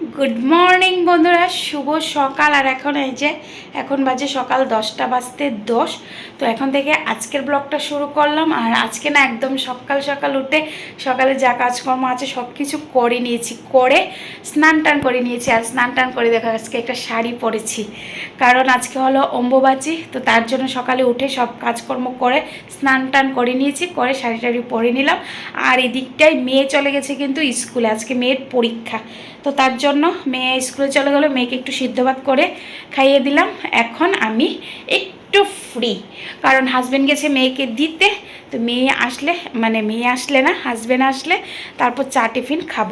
Good morning বন্ধুরা। শুভ সকাল। আর এখন এই যে, এখন বাজে সকাল দশটা বাজতে দশ। তো এখন থেকে আজকের ব্লগটা শুরু করলাম। আর আজকে না একদম সকাল সকাল উঠে সকালে যা কাজকর্ম আছে সব কিছু করে নিয়েছি। করে স্নান টান করে নিয়েছি। আর স্নান টান করে দেখো, আজকে একটা শাড়ি পরেছি। কারণ আজকে হলো অম্বুবাচী। তো তার জন্য সকালে উঠে সব কাজকর্ম করে স্নান টান করে নিয়েছি, করে শাড়ি টাড়ি পরে নিলাম। আর এদিকটায় মেয়ে চলে গেছে কিন্তু স্কুলে। আজকে মেয়ের পরীক্ষা। তো তার জন্য মেয়ে স্কুলে চলে গেলো, মেয়েকে একটু সিদ্ধ ভাত করে খাইয়ে দিলাম। এখন আমি একটু ফ্রি কারণ হাজব্যান্ড গেছে মেয়েকে দিতে। তো মেয়ে আসলে মানে মেয়ে আসলে না হাজব্যান্ড আসলে তারপর চা টিফিন খাব।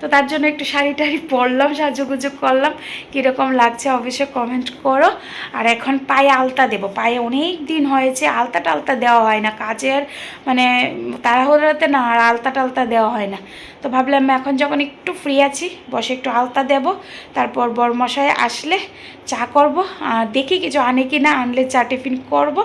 তো তার জন্য একটু শাড়ি টাড়ি পরলাম, সাজুগুজু করলাম। কীরকম লাগছে অবশ্যই কমেন্ট করো। আর এখন পায়ে আলতা দেবো। পায়ে অনেক দিন হয়েছে, আলতা টালতা দেওয়া হয় না। কাজের মানে তাড়াহুড়োতে না, আর আলতা টালতা দেওয়া হয় না। তো ভাবলাম এখন যখন একটু ফ্রি আছি, বসে একটু আলতা দেব, তারপর বরমশাই আসলে চা করব, আর দেখি কিছু আনে কি না, আনলে চা টিফিন করব,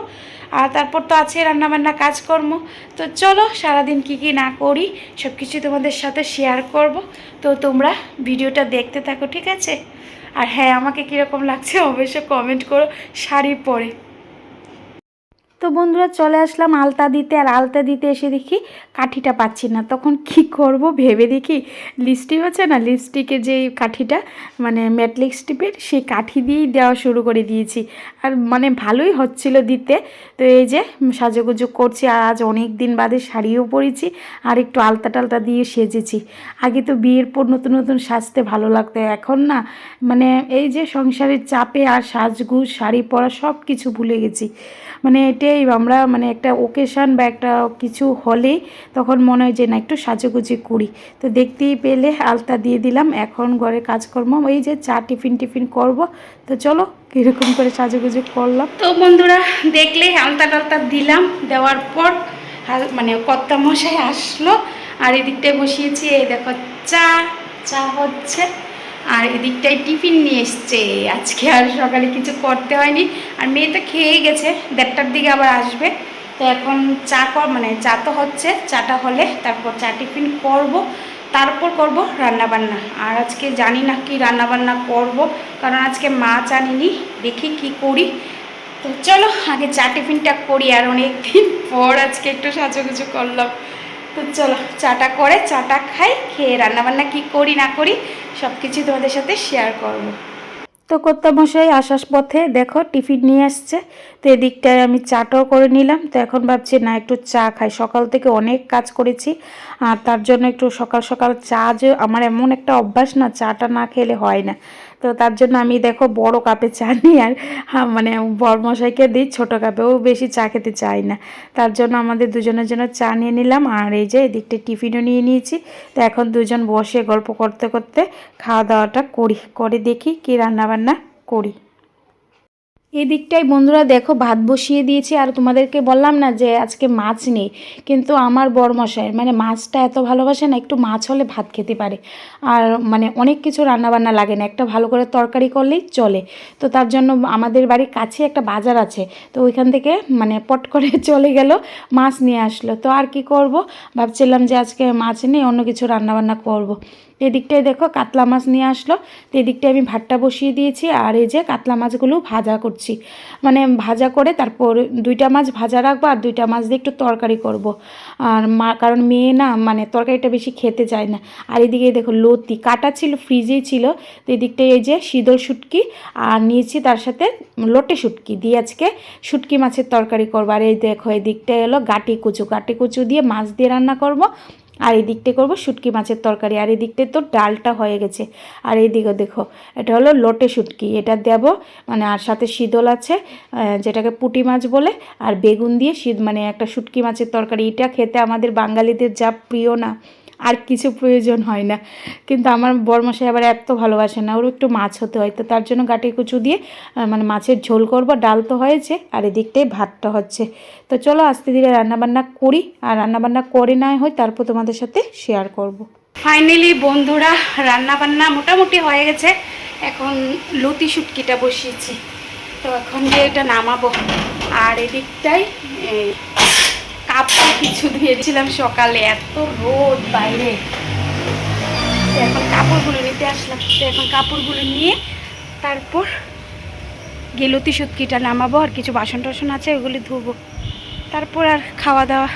আর তারপর তো আছে রান্নাবান্না কাজকর্ম। তো চলো সারাদিন কি কি না করি সব কিছু তোমাদের সাথে শেয়ার করব। তো তোমরা ভিডিওটা দেখতে থাকো, ঠিক আছে? আর হ্যাঁ আমাকে কীরকম লাগছে অবশ্যই কমেন্ট করো, শাড়ি পরে। তো বন্ধুরা চলে আসলাম আলতা দিতে, আর আলতা দিতে এসে দেখি কাঠিটা পাচ্ছি না। তখন কি করব ভেবে দেখি লিপস্টিক আছে না লিপস্টিকের যে কাঠিটা মানে ম্যাট লিপস্টিকের সেই কাঠি দিয়েই দেওয়া শুরু করে দিয়েছি। আর মানে ভালোই হচ্ছিল দিতে। তো এই যে সাজুগুজু করছি, আর আজ অনেক দিন বাদে শাড়িও পরেছি, আর একটু আলতা টালতা দিয়ে সেজেছি। আগে তো বিয়ের পর নতুন নতুন সাজতে ভালো লাগতো, এখন না মানে এই যে সংসারের চাপে আর সাজগুজ, শাড়ি পরা সব কিছু ভুলে গেছি। মানে এটাই আমরা মানে একটা ওকেশান বা একটা কিছু হলেই তখন মনে হয় যে না, একটু সাজুগুজি করি। তো দেখতেই পেলে আলতা দিয়ে দিলাম, এখন ঘরে কাজকর্ম। এই যে চা টিফিন টিফিন করব। তো চলো, কীরকম করে সাজুগুজি করলাম। তো বন্ধুরা, দেখলে আলতা টালতা দিলাম, দেওয়ার পর হাল- মানে কর্তা মশাই আসলো। আর এদিকটায় বসিয়েছি, এই দেখো চা চা হচ্ছে। আর এদিকটায় টিফিন নিয়ে এসছে। আজকে আর সকালে কিছু করতে হয়নি। আর মেয়ে তো খেয়ে গেছে। দেড়টার দিকে আবার আসবে। তো এখন চা কর মানে চা তো হচ্ছে। চাটা হলে তারপর চা টিফিন করব। তারপর করব রান্নাবান্না। আর আজকে জানি না কি রান্নাবান্না করব। কারণ আজকে মাছ আনিনি। দেখি কি করি। তো চলো, আগে চা টিফিনটা করি। আর অনেক দিন পর আজকে একটু সাজুগুজু করলাম। তো চলো, চাটা করে, চাটা খাই, খেয়ে রান্নাবান্না কি করি না করি সব কিছু তোমাদের সাথে শেয়ার করব। তো কর্তামশাই, আসার পথে দেখো, টিফিন নিয়ে আসছে। তো এদিকটায় আমি চাটাও করে নিলাম। তো এখন ভাবছি, না, একটু চা খাই। সকাল থেকে অনেক কাজ করেছি। আর তার জন্য একটু সকাল সকাল চা যে, আমার এমন একটা অভ্যাস না, চাটা না খেলে হয় না। তো তার জন্য আমি দেখো বড় কাপে চা নিই আর মানে বরমশাইকে দিই, ছোটো কাপেও বেশি চা খেতে চাই না। তার জন্য আমাদের দুজনের জন্য চা নিয়ে নিলাম আর এই যে এদিকটা টিফিনও নিয়ে নিয়েছি। তো এখন দুজন বসে গল্প করতে করতে খাওয়া দাওয়াটা করি, করে দেখি কি রান্নাবান্না করি। এই দিকটাই বন্ধুরা দেখো, ভাত বসিয়ে দিয়েছি আর তোমাদেরকে বললাম না যে আজকে মাছ নেই। কিন্তু আমার বরমশাই মানে মাছটা এত ভালোবাসে না, একটু মাছ হলে ভাত খেতে পারে। আর মানে অনেক কিছু রান্নাবান্না লাগে না, একটা ভালো করে তরকারি করলেই চলে। তো তার জন্য আমাদের বাড়ির কাছে একটা বাজার আছে, তো ওইখান থেকে মানে পট করে চলে গেল, মাছ নিয়ে আসলো। তো আর কি করব? ভাবছিলাম যে আজকে মাছ নেই, অন্য কিছু রান্নাবান্না করব। এদিকটায় দেখো কাতলা মাছ নিয়ে আসলো। তো এদিকটায় আমি ভাতটা বসিয়ে দিয়েছি আর এই যে কাতলা মাছগুলো ভাজা করছি। মানে ভাজা করে তারপর দুইটা মাছ ভাজা রাখব আর দুইটা মাছ দিয়ে একটু তরকারি করব। আর মা, কারণ মেয়ে না মানে তরকারিটা বেশি খেতে চায় না। আর এদিকে দেখো লতি কাটা ছিল ফ্রিজেই ছিল। তো এদিকটায় এই যে শীতল শুটকি আর নিয়েছি তার সাথে লোটে শুটকি দিয়ে আজকে শুটকি মাছের তরকারি করব। আর এই দেখো এদিকটায় এলো গাটি কুচু। গাটি কুচু দিয়ে মাছ দিয়ে রান্না করব। আর এই দিকটা করব শুটকি মাছের তরকারি। আর এই দিকটা তো ডালটা হয়ে গেছে। আর এই দিকে দেখো, এটা হলো লোটে শুটকি। এটা দেব মানে আর সাথে শীতল আছে যেটাকে পুটি মাছ বলে, আর বেগুন দিয়ে শীত মানে একটা শুটকি মাছের তরকারি। এটা খেতে আমাদের বাঙালিদের যা প্রিয় না। আর কিছু প্রয়োজন হয় না। কিন্তু আমার বরমশাই আবার এত ভালোবাসে না, ওর একটু মাছ হতে হয়। তো তার জন্য গাটি কুচু দিয়ে মানে মাছের ঝোল করব, ডাল তো হয়েছে, আর এদিকটাই ভাতটা হচ্ছে। তো চলো আস্তে ধীরে রান্নাবান্না করি, আর রান্নাবান্না করে না হয় তারপর তোমাদের সাথে শেয়ার করব। ফাইনালি বন্ধুরা, রান্নাবান্না মোটামুটি হয়ে গেছে। এখন লতি শুটকিটা বসিয়েছি। তো এখন যে এটা নামাবো। আর এদিকটাই কাপড় কিছু ধুয়েছিলাম সকালে, এত রোদ বাইরে। এখন কাপড়গুলো নিতে আসলাম। তো এখন কাপড়গুলো নিয়ে তারপর গেলতি সুতকিটা নামাবো, আর কিছু বাসন টাসন আছে, ওগুলি ধুবো। তারপর আর খাওয়া দাওয়া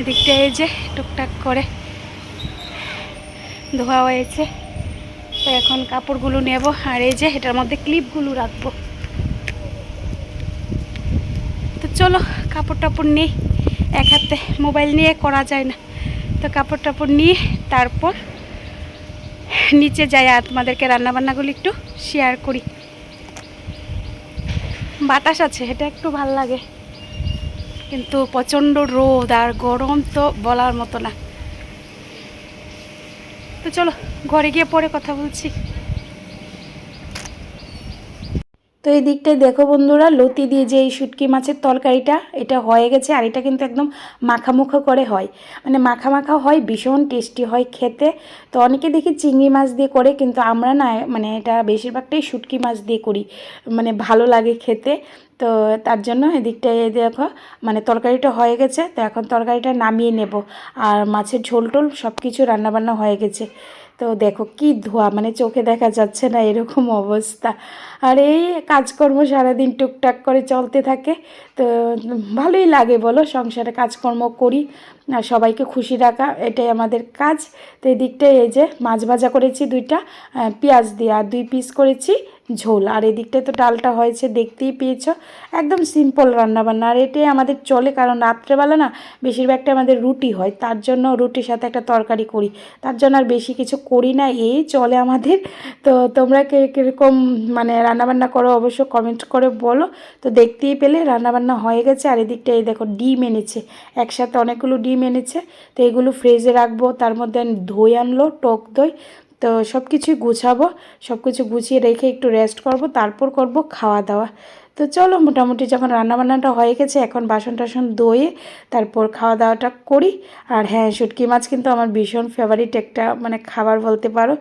এদিকটা এই যে টুকটাক করে ধোয়া হয়েছে। তো এখন কাপড়গুলো নেব, আর এই যে এটার মধ্যে ক্লিপগুলো রাখব। তো চলো, কাপড় টাপড় নিই। এক হাতে মোবাইল নিয়ে করা যায় না। তো কাপড় টাপড় নিয়ে তারপর নিচে যাই আর তোমাদেরকে রান্নাবান্নাগুলো একটু শেয়ার করি। বাতাস আছে, এটা একটু ভালো লাগে। কিন্তু প্রচণ্ড রোদ আর গরম তো বলার মতো না। তো চলো, ঘরে গিয়ে পরে কথা বলছি। তো এই দিকটায় দেখো বন্ধুরা, লতি দিয়ে যে এই শুটকি মাছের তরকারিটা, এটা হয়ে গেছে আর এটা কিন্তু একদম মাখামুখো করে হয়। মানে মাখা মাখা হয়, ভীষণ টেস্টি হয় খেতে। তো অনেকে দেখি চিংড়ি মাছ দিয়ে করে, কিন্তু আমরা না মানে এটা বেশিরভাগটাই শুটকি মাছ দিয়ে করি। মানে ভালো লাগে খেতে। তো তার জন্য এদিকটায় দেখো মানে তরকারিটা হয়ে গেছে, তো এখন তরকারিটা নামিয়ে নেব। আর মাছের ঝোল টোল সব কিছু রান্নাবান্না হয়ে গেছে। তো দেখো কি ধোয়া মানে চোখে দেখা যাচ্ছে না এরকম অবস্থা। আর এই কাজকর্ম সারাদিন টুকটাক করে চলতে থাকে, তো ভালোই লাগে বলো, সংসারে কাজকর্ম করি, আর সবাইকে খুশি রাখা, এটাই আমাদের কাজ। তো এই দিকটায় এই যে মাছ ভাজা করেছি দুইটা পেঁয়াজ দিয়ে, আর দুই পিস করেছি ঝোল। আর এদিকটায় তো ডালটা হয়েছে, দেখতেই পেয়েছ? একদম সিম্পল রান্নাবান্না। আর এটাই আমাদের চলে, কারণ রাত্রেবেলা না বেশিরভাগটা আমাদের রুটি হয়। তার জন্য রুটির সাথে একটা তরকারি করি। তার জন্য আর বেশি কিছু করি না। এই চলে আমাদের। তো তোমরা কে কীরকম মানে রান্নাবান্না করো অবশ্য কমেন্ট করে বলো। তো দেখতেই পেলে রান্নাবান্না হয়ে গেছে। আর এদিকটা এই দেখো ডিম এনেছে। একসাথে অনেকগুলো ডিম এনেছে। তো এগুলো ফ্রিজে রাখব। তার মধ্যে দই আনলো, টক দই। তো সব কিছুই গুছাবো সব কিছু গুছিয়ে রেখে একটু রেস্ট করব, তারপর করব খাওয়া দাওয়া। তো চলো মোটামুটি যখন রান্নাবান্নাটা হয়ে গেছে, এখন বাসন টাসন ধুয়ে তারপর খাওয়া দাওয়াটা করি। আর হ্যাঁ শুটকি মাছ কিন্তু আমার ভীষণ ফেভারিট একটা মানে খাবার বলতে পারো।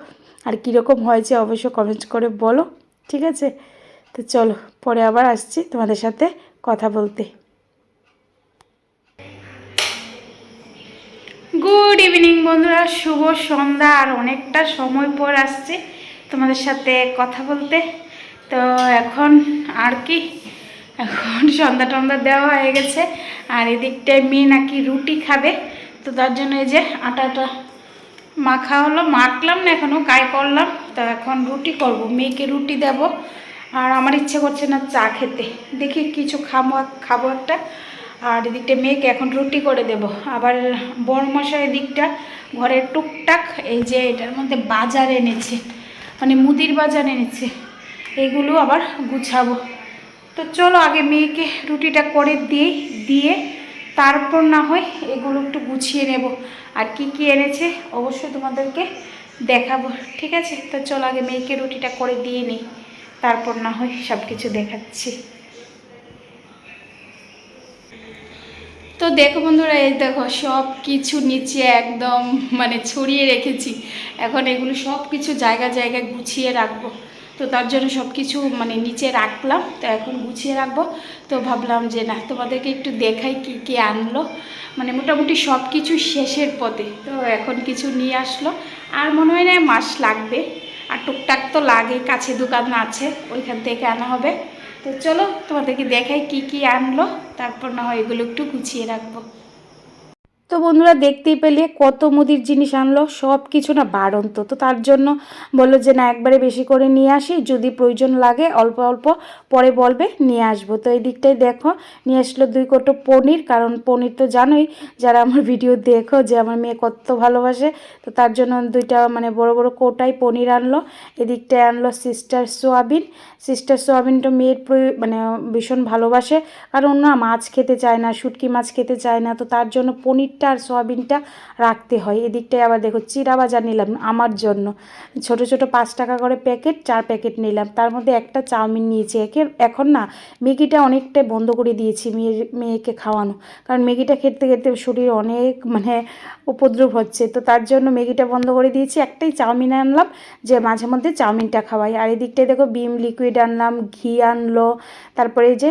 আর কীরকম হয়েছে অবশ্য কমেন্ট করে বলো, ঠিক আছে? তো চলো, পরে আবার আসছি তোমাদের সাথে কথা বলতে। গুড ইভিনিং বন্ধুরা, শুভ সন্ধ্যা, আর অনেকটা সময় পর আসছে তোমাদের সাথে কথা বলতে। তো এখন আর কি, এখন সন্ধ্যা টন্ধ্যা দেওয়া হয়ে গেছে, আর এদিকটায় মেয়ে নাকি রুটি খাবে। তো তার জন্য এই যে আটাটা মাখা হলো, মাখলাম না এখনও কাই করলাম। তো এখন রুটি করব, মেয়েকে রুটি দেব। আর আমার ইচ্ছে করছে না চা খেতে। দেখি কিছু খাব খাব একটা। আর এদিকটা মেয়েকে এখন রুটি করে দেব। আবার বড় মশাই এদিকটা ঘরের টুকটাক এই যে এটার মধ্যে বাজার এনেছে মানে মুদির বাজার এনেছে, এগুলো আবার গুছাবো। তো চলো আগে মেয়েকে রুটিটা করে দিই দিয়ে তারপর না হয় এগুলো একটু গুছিয়ে নেব। আর কি কি এনেছে অবশ্যই তোমাদেরকে দেখাবো, ঠিক আছে? তো চলো আগে মেয়েকে রুটিটা করে দিয়ে নিই, তারপর না হয় সব কিছু দেখাচ্ছি। তো দেখো বন্ধুরা, এই দেখো সব কিছু নিচে একদম মানে ছড়িয়ে রেখেছি। এখন এগুলো সব কিছু জায়গা জায়গায় গুছিয়ে রাখব। তো তার জন্য সব কিছু মানে নিচে রাখলাম, তো এখন গুছিয়ে রাখব। তো ভাবলাম যে না, তোমাদেরকে একটু দেখাই কি কি আনলো। মানে মোটামুটি সব কিছু শেষের পথে, তো এখন কিছু নিয়ে আসলো। আর মনে হয় না মাস লাগবে, আর টুকটাক তো লাগে, কাছে দোকান আছে, ওইখান থেকে আনা হবে। তো চলো তোমাদেরকে দেখাই কি কি আনলো। তারপর না হয় এগুলো একটু গুছিয়ে রাখব। তো বন্ধুরা দেখতেই পেলে কত মুদির জিনিস আনলো, সব কিছু না বাড়ন্ত। তো তার জন্য বলল যে, না, একবারে বেশি করে নিয়ে আসি, যদি প্রয়োজন লাগে অল্প অল্প পরে বলবে, নিয়ে আসব। তো এই দিকটাই দেখো, নিয়ে আসলো দুই কোটো পনির, কারণ পনির তো জানোই, যারা আমার ভিডিও দেখো যে আমার মেয়ে কত ভালোবাসে, তো তার জন্য দুইটা মানে বড় বড় কোটাই পনির আনলো। এদিকটায় আনলো সিস্টার সোয়াবিন। সিস্টার সোয়াবিনটা মেয়ের মানে ভীষণ ভালোবাসে, কারণ না মাছ খেতে চায় না, শুটকি মাছ খেতে চায় না, তো তার জন্য পনিরটা আর সোয়াবিনটা রাখতে হয়। এদিকটায় আবার দেখো চিরা বাজার নিলাম আমার জন্য। ছোট ছোট পাঁচ টাকা করে প্যাকেট, চার প্যাকেট নিলাম। তার মধ্যে একটা চাউমিন নিয়েছি। একে, এখন না ম্যাগিটা অনেকটাই বন্ধ করে দিয়েছি মেয়ের মেয়েকে খাওয়ানো। কারণ ম্যাগিটা খেতে খেতে শরীর অনেক মানে উপদ্রব হচ্ছে। তো তার জন্য ম্যাগিটা বন্ধ করে দিয়েছি। একটাই চাউমিন আনলাম যে মাঝে মধ্যে চাউমিনটা খাওয়াই। আর এদিকটায় দেখো বিম লিকুইড আনলাম, ঘি আনলো। তারপরে যে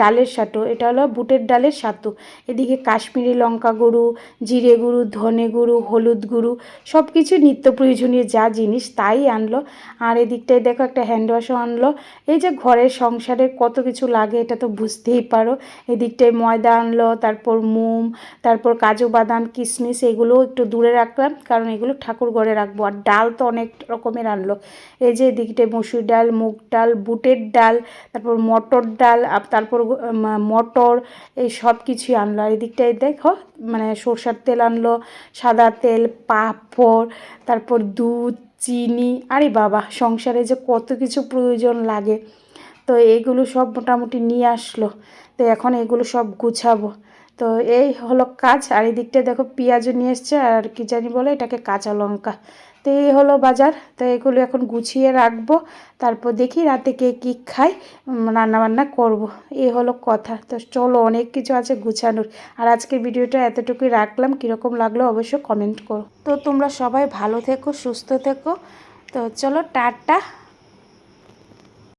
ডালের সাটু, এটা হলো বুটের ডালের সাতু। এদিকে কাশ্মীরি লঙ্কা গুঁড়ো গুঁড়ো জিরে গুঁড়ো, ধনে গুঁড়ো, হলুদ গুঁড়ো সব কিছু নিত্য প্রয়োজনীয় যা জিনিস তাই আনলো। আর এদিকটায় দেখো একটা হ্যান্ড ওয়াশও আনলো। এই যে ঘরের সংসারে কত কিছু লাগে এটা তো বুঝতেই পারো। এদিকটায় ময়দা আনলো, তারপর মোম, তারপর কাজু বাদাম কিশমিশ এগুলোও একটু দূরে রাখলাম, কারণ এগুলো ঠাকুর ঘরে রাখব। আর ডাল তো অনেক রকমের আনলো। এই যে এদিকটায় মসুর ডাল, মুগ ডাল, বুটের ডাল, তারপর মটর ডাল তারপর মটর, এই সব কিছুই আনলো। আর এদিকটায় দেখো মানে সরষার তেল আনলো, সাদা তেল, পাঁপড়, তারপর দুধ, চিনি। আরে বাবা, সংসারে যে কত কিছু প্রয়োজন লাগে। তো এগুলো সব মোটামুটি নিয়ে আসলো। তো এখন এগুলো সব গুছাবো। তো এই হলো কাজ আর এই দিকটা দেখো পেঁয়াজও নিয়ে এসছে আর কি জানি বলে এটাকে কাঁচা লঙ্কা। তো এই হলো বাজার তো এগুলো এখন গুছিয়ে রাখব তারপর দেখি রাতে কে কী উম, রান্নাবান্না করব। এই হলো কথা তো চলো অনেক কিছু আছে গুছানোর। আর আজকের ভিডিওটা এতটুকুই রাখলাম কীরকম লাগল অবশ্যই কমেন্ট করো। তো তোমরা সবাই ভালো থেকো সুস্থ থেকো। তো চলো টাটা।